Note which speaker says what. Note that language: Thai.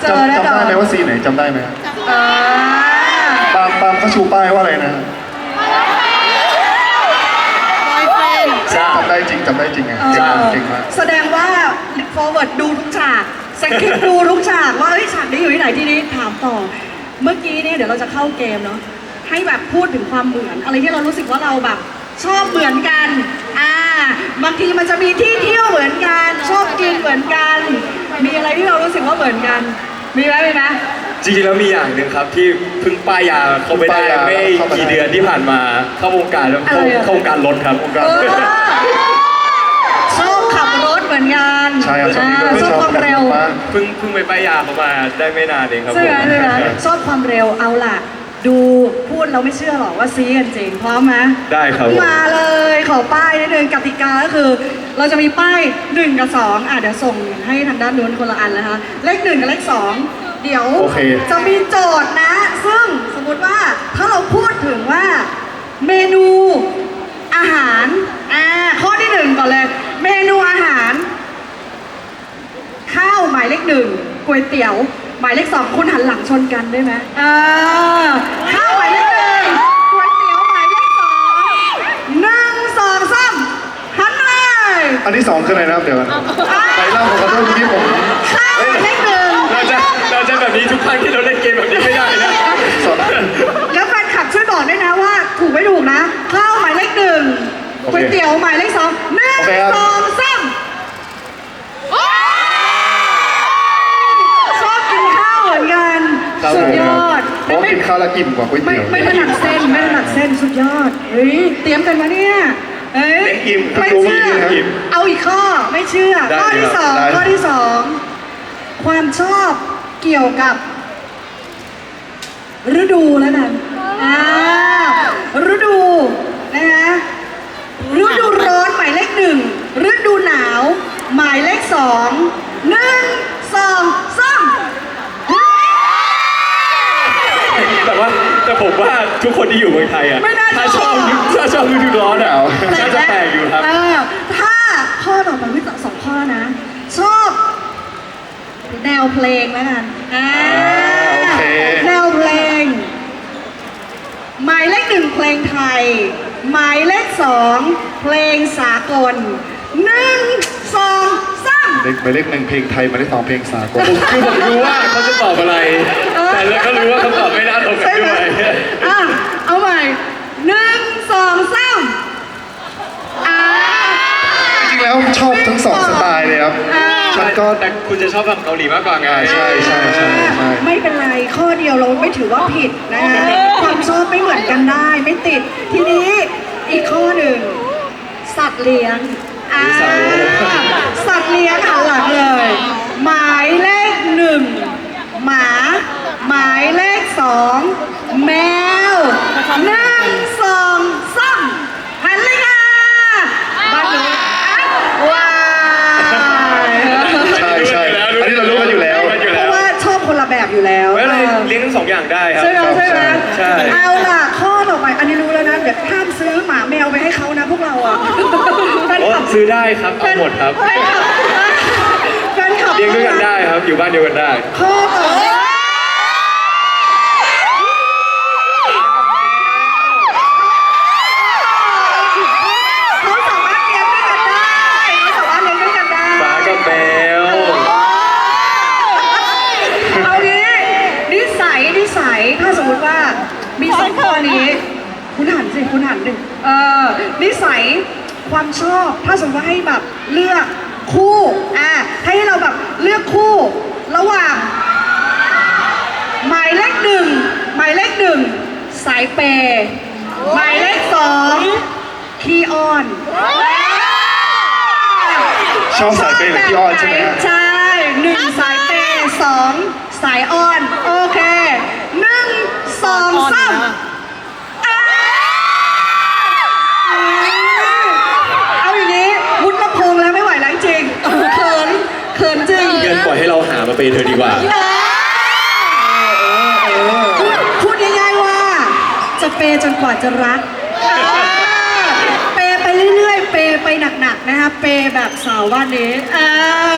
Speaker 1: เจอแน่
Speaker 2: จำ
Speaker 1: นอ
Speaker 2: ได้
Speaker 1: น
Speaker 2: ไหมว่าซีนไหนจำได้ไหม
Speaker 1: อ่า
Speaker 2: ปาล์มปาล์มเขาชูป้ายว่าอะไรนะ
Speaker 3: ใช่
Speaker 2: จำได้จริงจำได้จริงไง
Speaker 1: เอ
Speaker 2: เก่ง
Speaker 1: อ
Speaker 2: มากเก่งมาก
Speaker 1: แสดงว่า forward ดูทุกฉากสคริปต์ดูทุกฉากว่าเอ้ยฉากนี้อยู่ที่ไหนที่นี้ถามต่อ เมื่อกี้เนี่ยเดี๋ยวเราจะเข้าเกมเนาะให้แบบพูดถึงความเหมือน อะไรที่เรารู้สึกว่าเราแบบ ชอบเหมือนกัน อ่า บางทีมันจะมีที่เที่ยวเหมือนกัน ชอบ กว่าเหมือนกัน มีไหมมีไหม
Speaker 3: จริงๆแล้วมีอย่างหนึ่งครับที่เพิ่งป้ายยาเขาไปได้
Speaker 2: ป้ายยา
Speaker 3: ไม่
Speaker 2: เข้ามาได้
Speaker 3: กี่เดือนที่ผ่านมาเข้าวงการแล้วเข้า
Speaker 1: อะไรอะ
Speaker 3: เข้าวงการรถครับ
Speaker 1: เออชอบขับรถเหมือนกัน
Speaker 2: ใช่ครับชอบ
Speaker 1: อ่า
Speaker 2: นี่ก็
Speaker 1: ชอบความเร็ว
Speaker 2: มาก
Speaker 3: เพิ่งเพิ่งไปป้ายยาเขามาได้ไม่นานเองครับ
Speaker 1: ใช่ไหม
Speaker 3: ผม
Speaker 1: ใช่ไหมชอบความเร็วเอาล่ะ ดูพูดเราไม่เชื่อหรอกว่าซีกันจริงพร้อมไหม
Speaker 3: ได้ครับผม
Speaker 1: มาเลยขอป้ายนิดนึงกติกาก็คือ เราจะมีป้าย 1 กับ 2 อะเดี๋ยวส่งให้ทางด้านนู้นคนละอันนะคะเลข1กับเลข2เดี๋ยว
Speaker 2: โอเค
Speaker 1: จะมีโจทย์นะ ซึ่งสมมุติว่าถ้าเราพูดถึงว่าเมนูอาหารอ่าข้อที่หนึ่งก่อนเลย เมนูอาหาร ข้าวหมายเลขหนึ่งก๋วยเตี๋ยว หมายเลขสองคุณหันหลังชนกันได้ไหมเออข้าวหมายเลขหนึ่งก๋วยเตี๋ยวหมายเลขสองหนึ่งสองสามหันเลย
Speaker 2: อันที่สองคืออะไรนะครับเดี๋ยวก่อนไปเล่าผมขอโทษเมื่อกี้ผม
Speaker 1: ข้าวหมายเลขหนึ่ง
Speaker 3: เราจะเราจะแบบนี้ทุกครั้งที่เราเล่นเกมแบบนี้ไม่ได้นะ
Speaker 2: สอน
Speaker 1: แล้วแฟนคลับช่วยบอกด้วยนะว่า ถูกไม่ถูกนะข้าวหมายเลขหนึ่ง
Speaker 2: โอเค
Speaker 1: ก๋วยเตี๋ยวหมายเลขสองหนึ่ง
Speaker 2: โอเคครับ
Speaker 1: สองสามชอบกินข้าวเหมือนกัน
Speaker 2: ครับ
Speaker 1: สุดยอด
Speaker 2: เพราะว่ากิน ข้าวแล้วอิ่มกว่าก๋วย
Speaker 1: ไม่
Speaker 2: เตี๋ยว
Speaker 1: ไม่ถนัดเส้นไม่ถนัดเส้นสุดยอดเฮ้ยเตรียมกันมาเนี่ยเฮ้ย
Speaker 3: เล่นอิ่ม
Speaker 1: ไม่
Speaker 2: ดู
Speaker 1: เชื่อ
Speaker 2: เมื่อกี้นะ
Speaker 3: อิ่ม
Speaker 1: เอาอีกข้อไม่เชื่อ
Speaker 3: ได้
Speaker 1: ข้อที่
Speaker 3: ครับ
Speaker 1: สอง
Speaker 2: ได้
Speaker 1: ข้อที่สองความชอบเกี่ยวกับ ฤดูแล้วกันอ่าฤดูนะคะฤดูร้อนหมายเลขหนึ่งฤดูหนาว หมายเลขสองหนึ่งสองสาม
Speaker 3: แต่ว่าแต่ผม ว่าทุกคนที่อยู่เมืองไทยอะ
Speaker 1: ไม่น่า
Speaker 3: ถ้า
Speaker 1: ช
Speaker 3: ช
Speaker 1: อ
Speaker 3: อ
Speaker 1: บบ
Speaker 3: ถ้าชอบฤดูร้อนอะน่าจะแปลกอยู่ครับ
Speaker 1: เออถ้าข้อต่อไปวิสองข้อนะ ชอบ แนวเพลงแล้วกันอ่า
Speaker 2: โอเค
Speaker 1: แนวเพลง หมายเลขหนึ่งเพลงไทย หมายเลขสองเพลงสากลหนึ่งสองสาม
Speaker 2: เลขหมายเลขหนึ่งเพลงไทยหมายเลขสองเพลงสากล
Speaker 3: ผมคือผมรู้ว่าเขาจะตอบอะไร แต่เราก็รู้ว่าเขาตอบไม่น่าตรงกัน
Speaker 1: ใช่ไหม
Speaker 3: ด้วย
Speaker 1: อะเอาใหม่หนึ่งสองสามอ่า
Speaker 2: จริงๆแล้ว ชอบทั้งสองสไตล์เลยครับ
Speaker 1: อ่า
Speaker 2: ฉันก็
Speaker 3: แต่คุณจะชอบแบบเกาหลีมากกว่าไง
Speaker 2: ใช่ใช่ใช่ใช่
Speaker 1: ไม่เป็นไรข้อเดียวเราไม่ถือว่าผิดนะความชอบไม่เหมือนกันได้ไม่ติด ทีนี้อีกข้อหนึ่ง สัตว์เลี้ยงอ่าสัตว์เลี้ยงหันหลังเลยหมายเลขหนึ่งหมา หมายเลขสองแมวหนึ่งสองสามหันเลยค่ะบ้านหนูว้าย
Speaker 2: ใช่ใช่อันนี้เรารู้กันอยู่แล้ว
Speaker 3: รู้กันอยู่
Speaker 1: เพ
Speaker 3: แล้ว
Speaker 1: ราะว่าชอบคนละแบบอยู่แล้ว
Speaker 3: ไม่เป็นไร
Speaker 1: เออ
Speaker 3: เลี้ยงทั้งสองอย่างได้ครับ
Speaker 1: ใช่ไหมใช่ไหม
Speaker 3: ใช่
Speaker 1: เอาล่ะ ข้อต่อไป อันนี้รู้แล้วนะ เดี๋ยวห้ามซื้อหมาแมวไปให้เขานะพวกเราอะแฟน
Speaker 3: โอ้
Speaker 1: คลับ
Speaker 3: ซื้อได้ครับเอาหมดครับ
Speaker 1: แฟนคลับแฟนคลับ
Speaker 3: เลี้ยงด้วยกันได้ครับ อยู่บ้านเดียวกันได้
Speaker 1: ข้อต่อไปเขาสามารถเลี้ยงด้วยกันได้เขาสามารถเลี้ยงด้วยกันได้
Speaker 3: หมากับแมว
Speaker 1: เอางี้นิสัยนิสัยถ้าสมมติว่ามีสองข้อนี้ คุณหันสิ คุณหันดิเออนิสัย ความชอบ ถ้าสมมติว่าให้แบบเลือกคู่อะให้เราแบบเลือกคู่ ระหว่าง หมายเลขหนึ่งหมายเลขหนึ่งสายเปย์หมายเลขสองคีออน
Speaker 2: ชอบสายเปย์หรือที่อ้อนใช่ไหมฮะ
Speaker 1: ใช่หนึ่งสายเปย์สองสายอ้อนโอเคหนึ่งสองสามอ่าเอาอย่างนี้วุ้นลำโพงแล้วไม่ไหวแล้วจริงเขินเขินจริง
Speaker 3: เงินปล่อยให้เราหามาเป็นเธอดีกว่า
Speaker 1: พูดพูดง่ายๆว่า จะเปย์จนกว่าจะรัก เปย์ไปเรื่อยๆ เปย์ไปหนักๆ นะคะ เปย์แบบสาวบ้านนี้อ่า